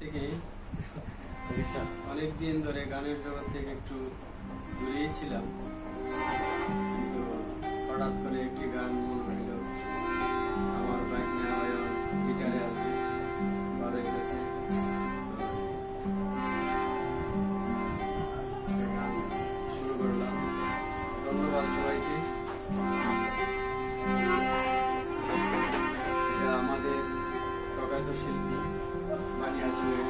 থেকে অনেক দিন ধরে গানের জগৎ থেকে একটু দূরেই ছিলাম। কিন্তু হঠাৎ করে একটি গান মনে হইল, আমার বাইক নেওয়া গিটারে আছে, বাজাইতেছে। শুরু করলাম। ধন্যবাদ সবাইকে। আমাদের প্রখ্যাত শিল্পী মানিয়া চুয়ে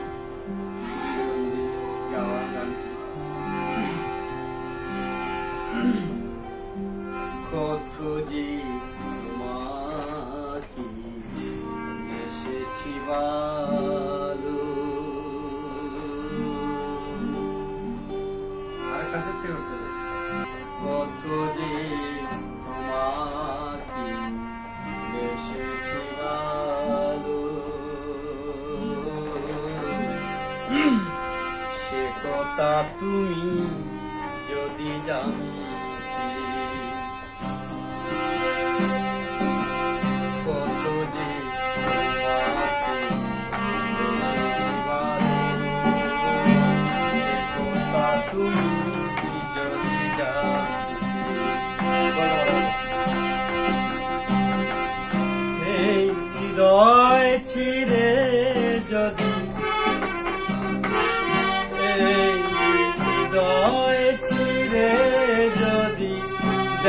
সুন্দরবন্দি গাওয়া গানটি কত যে তোমাকে এসেছি ভালো তুমি যদি জানতে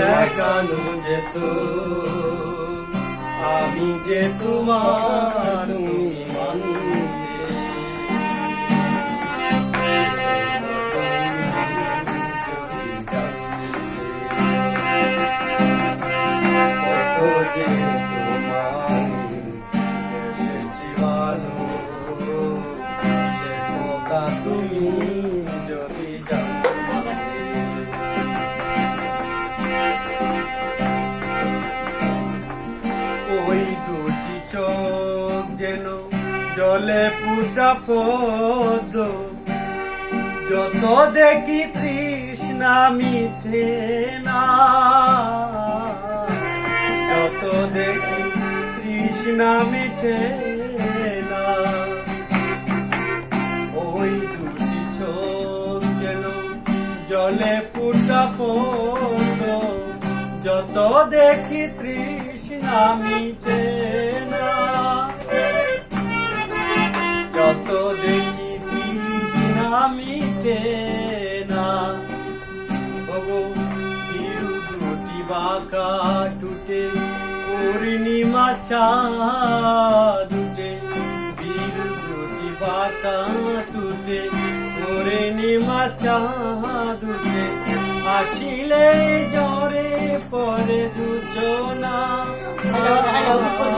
দেখানো যেত আমি যে তোমার জলে পুটা পদ্ম যত দেখি তৃষ্ণা মিঠে না। যত দেখি তৃষ্ণা মিঠে না। ওই জলে পুটা পড়ল যত দেখি তৃষ্ণা মিটে বাঁকা টুটে পূর্ণিমা চাঁদুটে বিরু দুটি বাঁকা টুটে পূর্ণিমা চাঁদুটে। আসিলে জরে পরে জুচনা হ্যালো, হ্যালো, উপর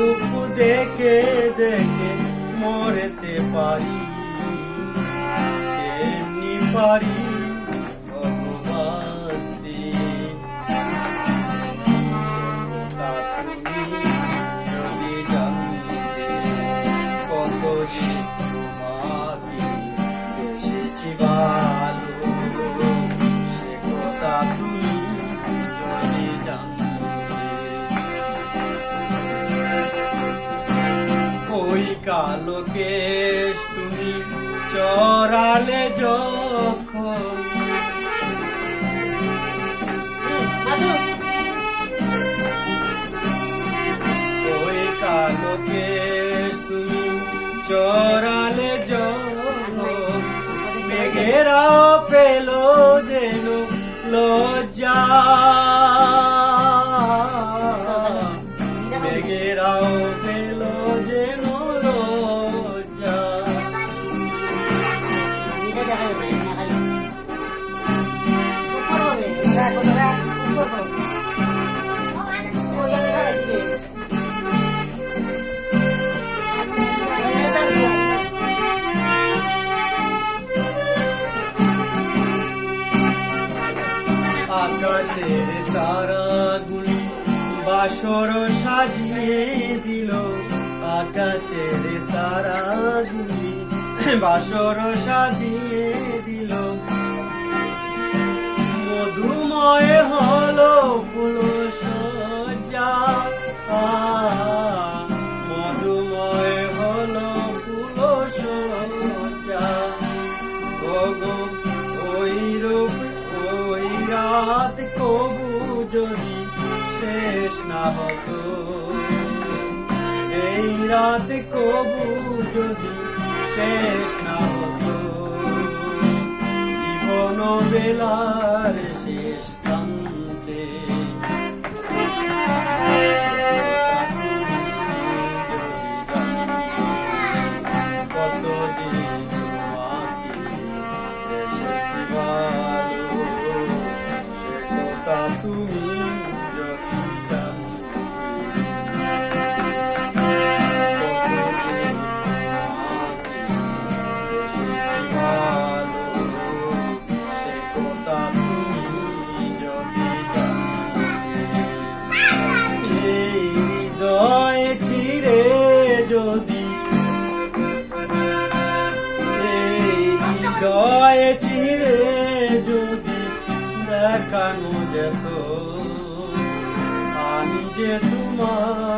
রূপ দেখে দেখে মরেতে পারি। এমনি পারি ওই কালো কেশ তুমি চড়ালে যখন। ওই কালো কেশ তুমি চড়ালে যখন। মেঘেরাও পেল যেন লজ্জা। আকাশের তারাগুলি বাসর সাজিয়ে দিল। আকাশের তারাগুলি বাসর সাজিয়ে দিল। রাত কবু যদি শেষ না হতো জীবন বেলার শেষ গায়ে চিরে যদি দেখানো যেত আমি যে তোমার